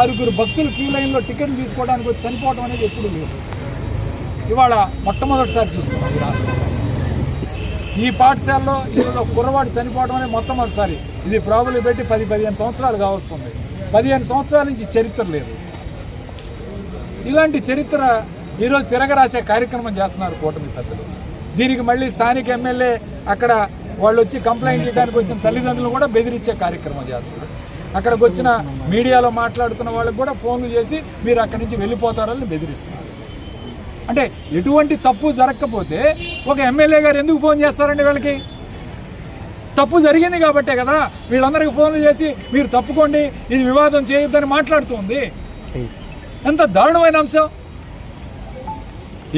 ఆరుగురు భక్తులు క్యూ లైన్లో టికెట్లు తీసుకోవడానికి వచ్చి చనిపోవడం అనేది ఎప్పుడు లేదు. ఇవాళ మొట్టమొదటిసారి చూస్తున్నాం ఈ రాష్ట్రంలో ఈ పాఠశాలలో ఈరోజు కుర్రవాడు చనిపోవడం అనేది మొట్టమొదటిసారి. ఇది ప్రాబులు పెట్టి పది పదిహేను సంవత్సరాలు కావస్తుంది. పదిహేను సంవత్సరాల నుంచి చరిత్ర లేదు. ఇలాంటి చరిత్ర ఈరోజు తిరగరాసే కార్యక్రమం చేస్తున్నారు కూటమి పెద్దలు. దీనికి మళ్ళీ స్థానిక ఎమ్మెల్యే అక్కడ వాళ్ళు వచ్చి కంప్లైంట్ చేయడానికి వచ్చిన తల్లిదండ్రులు కూడా బెదిరించే కార్యక్రమం చేస్తున్నారు. అక్కడికి వచ్చిన మీడియాలో మాట్లాడుతున్న వాళ్ళకి కూడా ఫోన్లు చేసి మీరు అక్కడి నుంచి వెళ్ళిపోతారని బెదిరిస్తున్నారు. అంటే ఎటువంటి తప్పు జరగకపోతే ఒక ఎమ్మెల్యే గారు ఎందుకు ఫోన్ చేస్తారండి వీళ్ళకి? తప్పు జరిగింది కాబట్టే కదా వీళ్ళందరికీ ఫోన్లు చేసి మీరు తప్పుకోండి ఇది వివాదం చేయొద్దని మాట్లాడుతుంది. ఎంత దారుణమైన అంశం.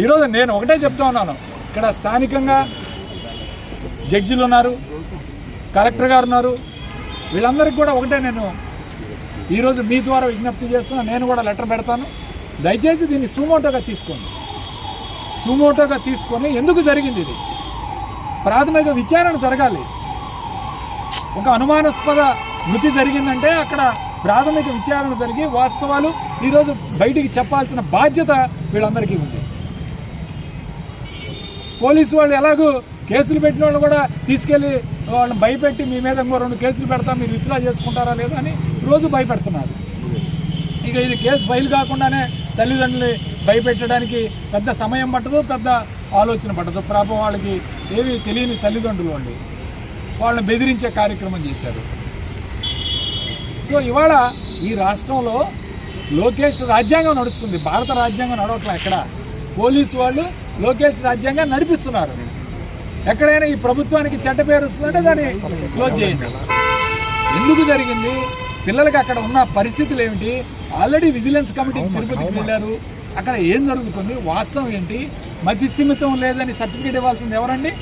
ఈరోజు నేను ఒకటే చెప్తా ఉన్నాను. ఇక్కడ స్థానికంగా జడ్జిలు ఉన్నారు కలెక్టర్ గారు ఉన్నారు వీళ్ళందరికీ కూడా ఒకటే నేను ఈరోజు మీ ద్వారా విజ్ఞప్తి చేస్తున్నా నేను కూడా లెటర్ పెడతాను. దయచేసి దీన్ని సుమోటోగా తీసుకోండి. సుమోటోగా తీసుకొని ఎందుకు జరిగింది ఇది? ప్రాథమిక విచారణ జరగాలి. ఒక అనుమానాస్పద మృతి జరిగిందంటే అక్కడ ప్రాథమిక విచారణ జరిగి వాస్తవాలు ఈరోజు బయటికి చెప్పాల్సిన బాధ్యత వీళ్ళందరికీ ఉంది. పోలీసు వాళ్ళు ఎలాగో కేసులు పెట్టిన వాళ్ళు కూడా తీసుకెళ్ళి వాళ్ళని భయపెట్టి మీ మీద ఇంకో రెండు కేసులు పెడతాం మీరు విత్డ్రా చేసుకుంటారా లేదా అని రోజు భయపెడుతున్నారు. ఇక ఇది కేసు ఫైల్ కాకుండానే తల్లిదండ్రులు భయపెట్టడానికి పెద్ద సమయం పట్టదు పెద్ద ఆలోచన పట్టదు. పాపం వాళ్ళకి ఏవి తెలియని తల్లిదండ్రులు అండి వాళ్ళని బెదిరించే కార్యక్రమం చేశారు. సో ఇవాళ ఈ రాష్ట్రంలో లోకేష్ రాజ్యాంగం నడుస్తుంది. భారత రాజ్యాంగం నడవట్లే ఎక్కడ? పోలీసు వాళ్ళు లోకేష్ రాజ్యాంగం నడిపిస్తున్నారు. ఎక్కడైనా ఈ ప్రభుత్వానికి చెడ్డ పేరు వస్తుందంటే దాన్ని క్లోజ్ చేయండి. ఎందుకు జరిగింది? పిల్లలకి అక్కడ ఉన్న పరిస్థితులు ఏమిటి? ఆల్రెడీ విజిలెన్స్ కమిటీ తిరుపతికి వెళ్ళారు. అక్కడ ఏం జరుగుతుంది? వాస్తవం ఏంటి? మతి స్థిమితం లేదని సర్టిఫికేట్ ఇవ్వాల్సింది ఎవరండి?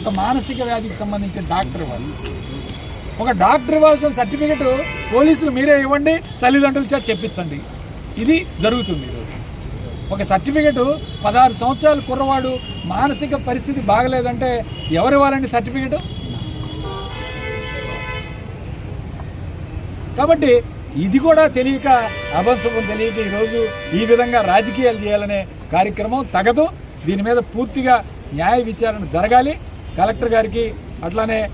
ఒక మానసిక వ్యాధికి సంబంధించిన డాక్టర్ వాళ్ళు. ఒక డాక్టర్ ఇవ్వాల్సిన సర్టిఫికేట్ పోలీసులు మీరే ఇవ్వండి తల్లిదండ్రుల చేత చెప్పించండి. ఇది జరుగుతుంది. ఒక సర్టిఫికెట్ పదహారు సంవత్సరాలు కుర్రవాడు మానసిక పరిస్థితి బాగలేదంటే ఎవరు ఇవ్వాలండి సర్టిఫికెట్? కాబట్టి ఇది కూడా తెలియక అభంశుభం తెలియక ఈరోజు ఈ విధంగా రాజకీయాలు చేయాలనే కార్యక్రమం తగదు. దీని మీద పూర్తిగా న్యాయ విచారణ జరగాలి. కలెక్టర్ గారికి అట్లానే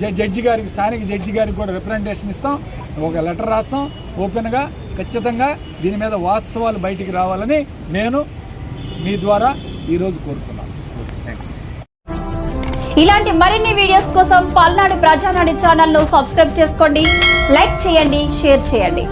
జ- జడ్జి గారికి స్థానిక జడ్జి గారికి కూడా రిప్రజెంటేషన్ ఇస్తాం. ఒక లెటర్ రాస్తాం. ఓపెన్గా ఖచ్చితంగా దీని మీద వాస్తవాలు బయటికి రావాలని నేను మీ ద్వారా ఈరోజు కోరుతున్నాను. ఇలాంటి మరిన్ని వీడియోస్ కోసం పల్నాడు ప్రజానాడు ఛానల్ను సబ్స్క్రైబ్ చేసుకోండి లైక్ చేయండి షేర్ చేయండి.